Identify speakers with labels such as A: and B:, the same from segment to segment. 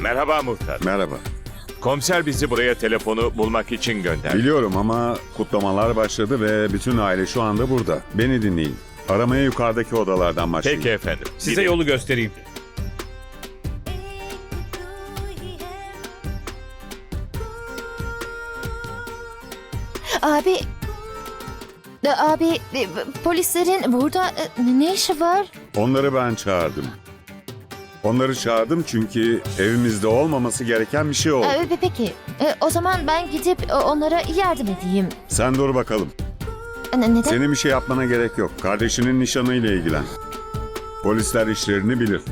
A: Merhaba muhtar.
B: Merhaba.
A: Komiser bizi buraya telefonu bulmak için gönderdi.
B: Biliyorum ama kutlamalar başladı ve bütün aile şu anda burada. Beni dinleyin. Aramaya yukarıdaki odalardan başlayın.
A: Peki efendim.
C: Size
A: Gidelim.
C: yolu göstereyim.
D: Abi... Abi e, polislerin burada e, ne işi var?
B: Onları ben çağırdım. Onları çağırdım çünkü evimizde olmaması gereken bir şey oldu.
D: E, pe- Peki e, o zaman ben gidip e, onlara yardım edeyim.
B: Sen dur bakalım.
D: E, ne- Neden?
B: Senin bir şey yapmana gerek yok. Kardeşinin nişanıyla ilgilen. Polisler işlerini bilir.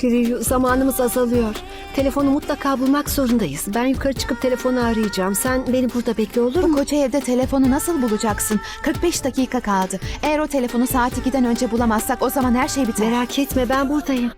E: Priyu, zamanımız azalıyor. Telefonu mutlaka bulmak zorundayız. Ben yukarı çıkıp telefonu arayacağım. Sen beni burada bekle olur
F: Bu
E: mu?
F: koca evde telefonu nasıl bulacaksın? 45 dakika kaldı. Eğer o telefonu saat 2'den önce bulamazsak o zaman her şey biter.
E: Merak etme ben buradayım.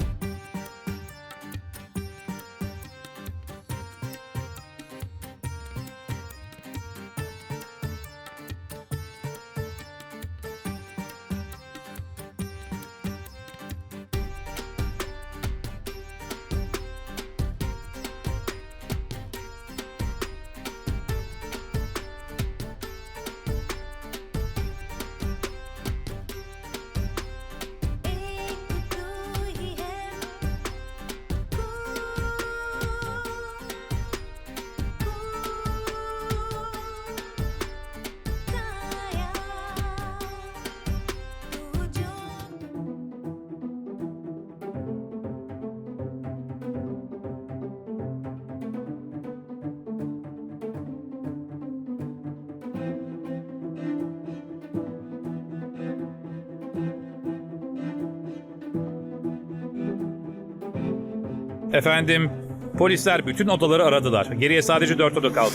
C: Efendim, polisler bütün odaları aradılar. Geriye sadece dört oda kaldı.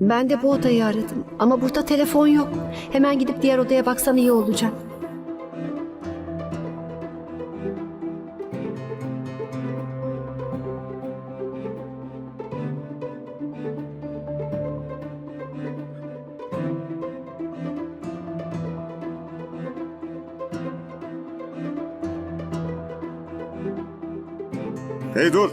E: Ben de bu odayı aradım. Ama burada telefon yok. Hemen gidip diğer odaya baksan iyi olacak.
B: Hey dur!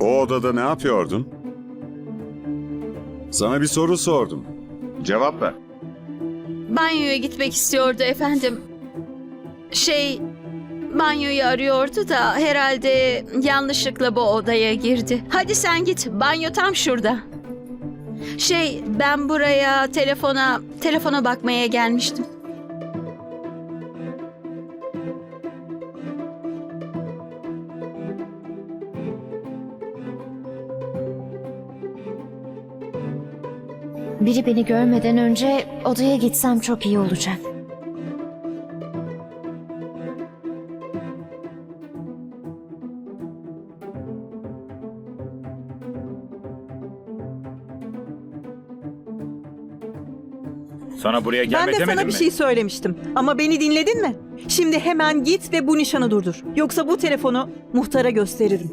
B: O odada ne yapıyordun? Sana bir soru sordum. Cevap ver.
G: Banyoya gitmek istiyordu efendim. Şey, banyoyu arıyordu da herhalde yanlışlıkla bu odaya girdi. Hadi sen git, banyo tam şurada. Şey, ben buraya telefona, telefona bakmaya gelmiştim.
D: Biri beni görmeden önce odaya gitsem çok iyi olacak.
A: Sana buraya
H: Ben
A: gelme
H: de
A: demedim
H: sana
A: mi?
H: bir şey söylemiştim. Ama beni dinledin mi? Şimdi hemen git ve bu nişanı durdur. Yoksa bu telefonu muhtara gösteririm.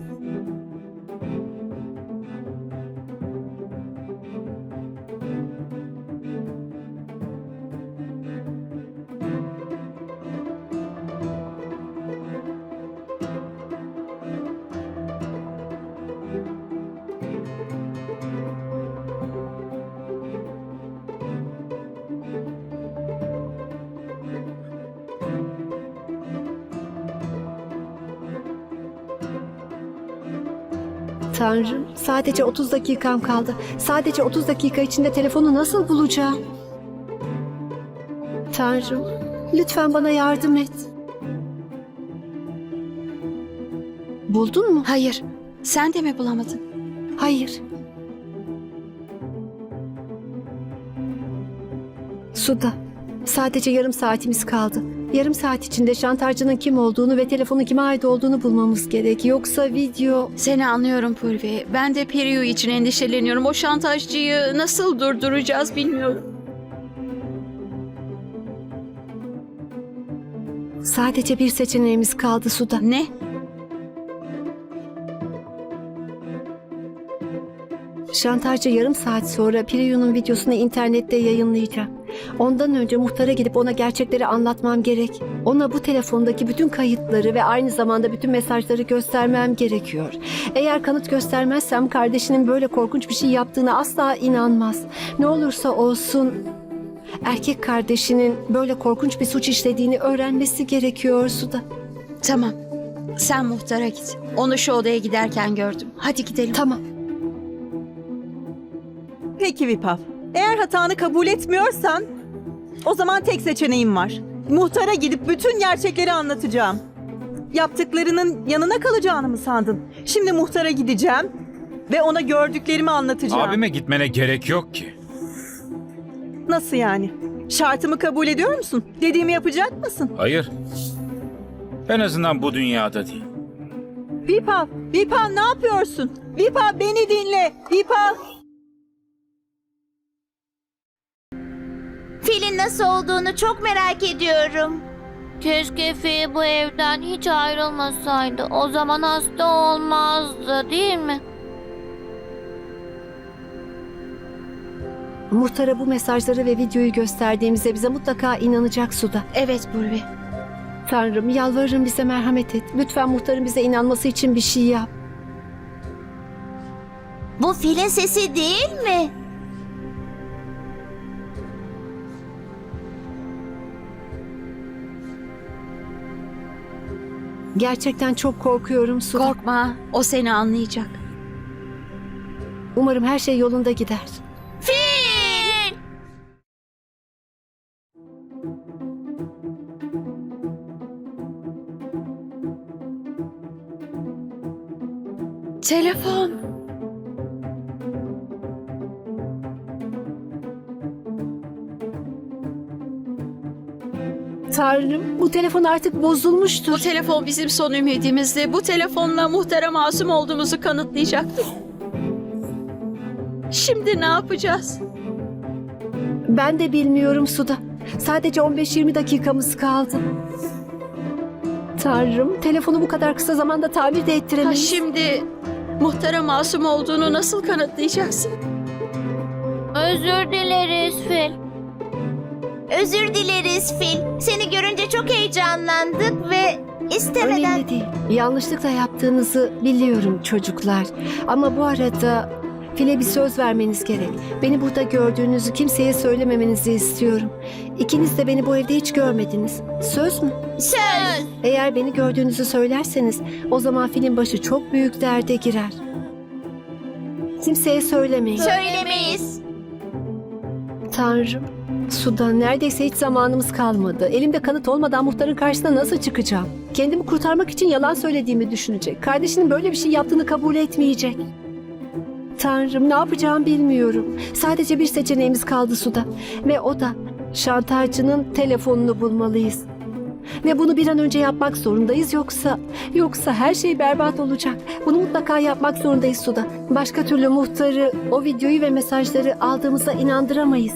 E: Tanrım sadece 30 dakikam kaldı. Sadece 30 dakika içinde telefonu nasıl bulacağım? Tanrım lütfen bana yardım et. Buldun mu?
G: Hayır, sen de mi bulamadın?
E: Hayır. Suda. Sadece yarım saatimiz kaldı. Yarım saat içinde şantajcının kim olduğunu ve telefonun kime ait olduğunu bulmamız gerek. Yoksa video...
G: Seni anlıyorum Pulvi. Ben de Periyu için endişeleniyorum. O şantajcıyı nasıl durduracağız bilmiyorum.
E: Sadece bir seçeneğimiz kaldı Suda.
G: Ne?
E: Şantajcı yarım saat sonra Priyu'nun videosunu internette yayınlayacak. Ondan önce muhtara gidip ona gerçekleri anlatmam gerek. Ona bu telefondaki bütün kayıtları ve aynı zamanda bütün mesajları göstermem gerekiyor. Eğer kanıt göstermezsem kardeşinin böyle korkunç bir şey yaptığına asla inanmaz. Ne olursa olsun erkek kardeşinin böyle korkunç bir suç işlediğini öğrenmesi gerekiyor Suda.
G: Tamam. Sen muhtara git. Onu şu odaya giderken gördüm. Hadi gidelim.
E: Tamam.
H: Peki Vipav. Eğer hatanı kabul etmiyorsan o zaman tek seçeneğim var. Muhtara gidip bütün gerçekleri anlatacağım. Yaptıklarının yanına kalacağını mı sandın? Şimdi muhtara gideceğim ve ona gördüklerimi anlatacağım.
C: Abime gitmene gerek yok ki.
H: Nasıl yani? Şartımı kabul ediyor musun? Dediğimi yapacak mısın?
C: Hayır. En azından bu dünyada değil.
H: Vipav, Vipav ne yapıyorsun? Vipav beni dinle. Vipav.
I: Filin nasıl olduğunu çok merak ediyorum.
D: Keşke Fi bu evden hiç ayrılmasaydı. O zaman hasta olmazdı değil mi?
E: Muhtara bu mesajları ve videoyu gösterdiğimizde bize mutlaka inanacak Suda.
G: Evet Burvi.
E: Tanrım yalvarırım bize merhamet et. Lütfen muhtarın bize inanması için bir şey yap.
I: Bu filin sesi değil mi?
E: Gerçekten çok korkuyorum Suda.
G: Korkma. O seni anlayacak.
E: Umarım her şey yolunda gider.
I: Fil!
G: Telefon.
E: Tanrım bu telefon artık bozulmuştur.
G: Bu telefon bizim son ümidimizdi. Bu telefonla muhtara masum olduğumuzu kanıtlayacaktık. Şimdi ne yapacağız?
E: Ben de bilmiyorum Suda. Sadece 15-20 dakikamız kaldı. Tanrım telefonu bu kadar kısa zamanda tamir de
G: Ha,
E: ettiremeyiz.
G: şimdi muhtara masum olduğunu nasıl kanıtlayacaksın?
D: Özür dileriz Fil.
I: Özür dileriz Fil. Seni görünce çok heyecanlandık ve istemeden...
E: Önemli değil. Yanlışlıkla yaptığınızı biliyorum çocuklar. Ama bu arada File bir söz vermeniz gerek. Beni burada gördüğünüzü kimseye söylememenizi istiyorum. İkiniz de beni bu evde hiç görmediniz. Söz mü?
I: Söz!
E: Eğer beni gördüğünüzü söylerseniz o zaman filin başı çok büyük derde girer. Kimseye söylemeyin.
I: Söylemeyiz.
E: Tanrım. Suda neredeyse hiç zamanımız kalmadı. Elimde kanıt olmadan muhtarın karşısına nasıl çıkacağım? Kendimi kurtarmak için yalan söylediğimi düşünecek. Kardeşinin böyle bir şey yaptığını kabul etmeyecek. Tanrım ne yapacağımı bilmiyorum. Sadece bir seçeneğimiz kaldı Suda. Ve o da şantajcının telefonunu bulmalıyız. Ve bunu bir an önce yapmak zorundayız yoksa yoksa her şey berbat olacak. Bunu mutlaka yapmak zorundayız Suda. Başka türlü muhtarı, o videoyu ve mesajları aldığımıza inandıramayız.